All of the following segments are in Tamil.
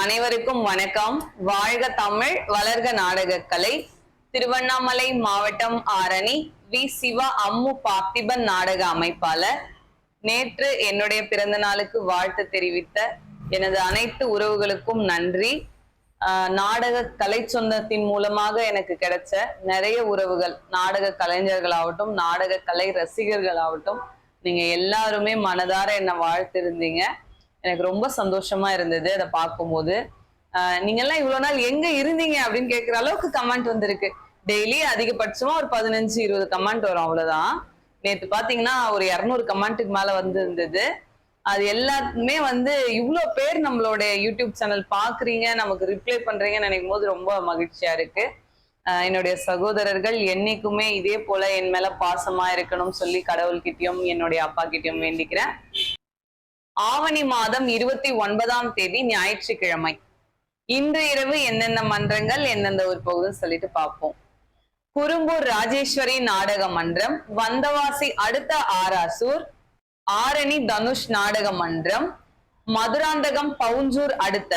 அனைவருக்கும் வணக்கம். வாழ்க தமிழ் வளர்க நாடகக்கலை. திருவண்ணாமலை மாவட்டம் ஆரணி வி. சிவா அம்மு பார்த்திபன் நாடக அமைப்பாளர். நேற்று என்னுடைய பிறந்த நாளுக்கு வாழ்த்து தெரிவித்த எனது அனைத்து உறவுகளுக்கும் நன்றி. நாடக கலை சொந்தத்தின் மூலமாக எனக்கு கிடைச்ச நிறைய உறவுகள். நாடக கலைஞர்களாகட்டும் நாடக கலை ரசிகர்களாகட்டும் நீங்க எல்லாருமே மனதார என்னை வாழ்த்திருந்தீங்க. எனக்கு ரொம்ப சந்தோஷமா இருந்தது அதை பார்க்கும்போது. நீங்க எல்லாம் இவ்வளவு நாள் எங்க இருந்தீங்க அப்படின்னு கேட்கற அளவுக்கு கமெண்ட் வந்திருக்கு. டெய்லி அதிகபட்சமா ஒரு பதினஞ்சு இருபது கமெண்ட் வரும் அவ்வளவுதான். நேத்து பாத்தீங்கன்னா ஒரு இருநூறு கமெண்ட்டுக்கு மேல வந்து இருந்தது அது எல்லாத்துமே வந்து இவ்வளோ பேர் நம்மளோட யூடியூப் சேனல் பாக்குறீங்க நமக்கு ரிப்ளை பண்றீங்கன்னு நினைக்கும் போது ரொம்ப மகிழ்ச்சியா இருக்கு. ஆஹ் என்னுடைய சகோதரர்கள் என்னைக்குமே இதே போல என் மேல பாசமா இருக்கணும்னு சொல்லி கடவுள்கிட்டயும் என்னுடைய அப்பா கிட்டயும் வேண்டிக்கிறேன். ஆவணி மாதம் இருபத்தி ஒன்பதாம் தேதி ஞாயிற்றுக்கிழமை. இன்று இரவு எந்தெந்த மன்றங்கள் எந்தெந்த ஒரு பகுதின்னு சொல்லிட்டு பார்ப்போம். குறும்பூர் ராஜேஸ்வரி நாடக மன்றம் வந்தவாசி அடுத்த ஆராசூர் ஆரணி தனுஷ் நாடக மன்றம் மதுராந்தகம் பவுஞ்சூர் அடுத்த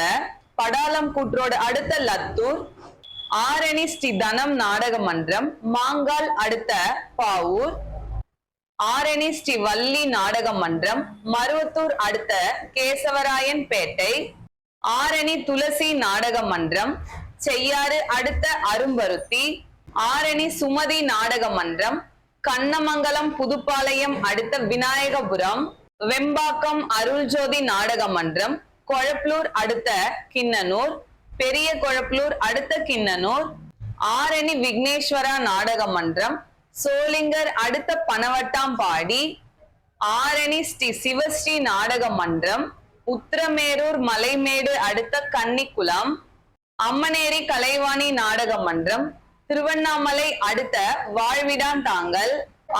படாலம் கூற்றோடு அடுத்த லத்தூர் ஆரணி ஸ்ரீ தனம் நாடக மன்றம் மாங்கால் அடுத்த பாவூர் ஆரணி ஸ்ரீ வள்ளி நாடக மன்றம் மருவத்தூர் அடுத்த கேசவராயன் பேட்டை ஆரணி துளசி நாடக மன்றம் செய்யாறு அடுத்த அரும்பருத்தி ஆரணி சுமதி நாடக மன்றம் கண்ணமங்கலம் புதுப்பாளையம் அடுத்த விநாயகபுரம் வெம்பாக்கம் அருள்ஜோதி நாடக மன்றம் கொழப்பலூர் அடுத்த கிண்ணனூர் பெரிய கொழப்பலூர் அடுத்த கிண்ணனூர் ஆரணி விக்னேஸ்வரா நாடக மன்றம் சோளிங்கர் அடுத்த பனவட்டாம்பாடி ஆரணி ஸ்ரீ சிவஸ்ரீ நாடக மன்றம் உத்திரமேரூர் மலைமேடு அடுத்த கன்னிக்குளம் அம்மனேரி கலைவாணி நாடக மன்றம் திருவண்ணாமலை அடுத்த வாழ்விடான் தாங்கல்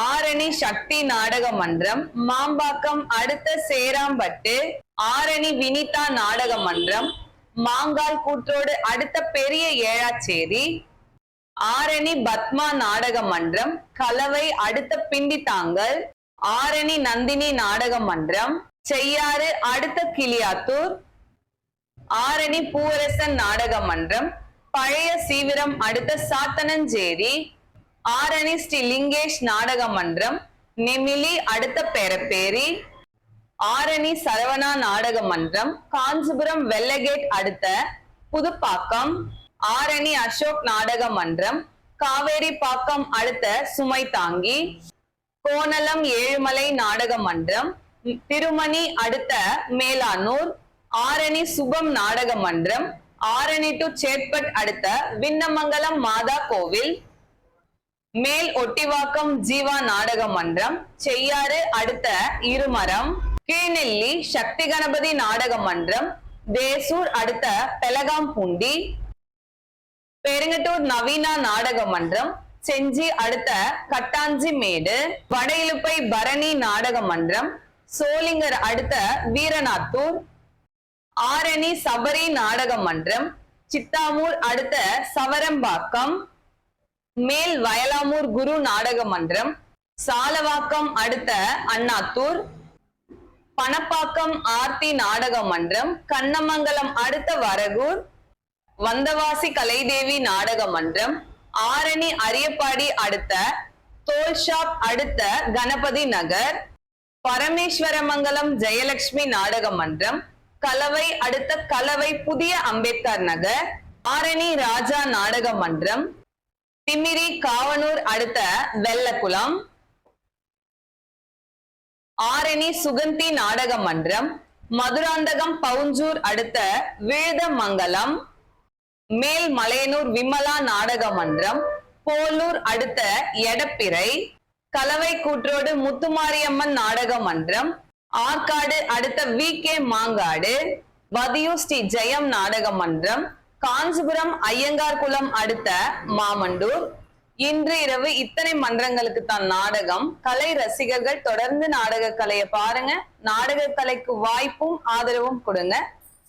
ஆரணி சக்தி நாடக மன்றம் மாம்பாக்கம் அடுத்த சேராம்பட்டு ஆரணி வினிதா நாடக மன்றம் மாங்கால் கூற்றோடு அடுத்த பெரிய ஏழாச்சேரி ஆரணி பத்மா நாடக மன்றம் கலவை அடுத்த பிண்டித்தாங்கல் ஆரணி நந்தினி நாடக மன்றம் செய்யாறு அடுத்த கிளியாத்தூர் ஆரணி பூவரசன் நாடக மன்றம் பழைய சீவிரம் அடுத்த சாத்தனஞ்சேரி ஆரணி ஸ்ரீ லிங்கேஷ் நாடக மன்றம் நெமிலி அடுத்த பெரப்பேரி ஆரணி சரவணா நாடக மன்றம் காஞ்சிபுரம் வெள்ளகேட் அடுத்த புதுப்பாக்கம் ஆரணி அசோக் நாடக மன்றம் காவேரி பாக்கம் அடுத்த சுமை தாங்கி கோணலம் ஏழுமலை நாடக மன்றம் திருமணி அடுத்த மேலானூர் ஆரணி சுபம் நாடக மன்றம் ஆரணி டு சேட்பட் அடுத்த விண்ணமங்கலம் மாதா கோவில் மேல் ஒட்டிவாக்கம் ஜீவா நாடக மன்றம் செய்யாறு அடுத்த இருமரம் கீழ்நெல்லி சக்தி கணபதி நாடக மன்றம் தேசூர் அடுத்த பெலகாம்பூண்டி பெருங்கட்டூர் நவீனா நாடக மன்றம் செஞ்சி அடுத்த கட்டாஞ்சி மேடு வடையிலுப்பை பரணி நாடக மன்றம் சோளிங்கர் அடுத்த வீரநாத்தூர் ஆரணி சபரி நாடக மன்றம் சித்தாமூர் அடுத்த சவரம்பாக்கம் மேல் வயலாமூர் குரு நாடக மன்றம் சாலவாக்கம் அடுத்த அண்ணாத்தூர் பணப்பாக்கம் ஆர்த்தி நாடக மன்றம் கண்ணமங்கலம் அடுத்த வரகூர் வந்தவாசி கலைதேவி நாடக மன்றம் ஆரணி அரியப்பாடி அடுத்த தோல் ஷாப் அடுத்த கணபதி நகர் பரமேஸ்வரமங்கலம் ஜெயலட்சுமி நாடக மன்றம் கலவை அடுத்த கலவை புதிய அம்பேத்கர் நகர் ஆரணி ராஜா நாடக மன்றம் திமிரி காவனூர் அடுத்த வெள்ளக்குளம் ஆரணி சுகந்தி நாடக மன்றம் மதுராந்தகம் பவுஞ்சூர் அடுத்த விழுதமங்கலம் மேல் மலையனூர் விமலா நாடக மன்றம் போலூர் அடுத்த எடப்பிறை கலவை கூற்றோடு முத்துமாரியம்மன் நாடக மன்றம் ஆற்காடு அடுத்த வி. கே. மாங்காடு வதியூர் ஸ்ரீ ஜெயம் நாடக மன்றம் காஞ்சிபுரம் ஐயங்கார்குளம் அடுத்த மாமண்டூர். இன்று இரவு இத்தனை மன்றங்களுக்கு தான் நாடகம். கலை ரசிகர்கள் தொடர்ந்து நாடக கலையை பாருங்க. நாடக கலைக்கு வாய்ப்பும் ஆதரவும் கொடுங்க.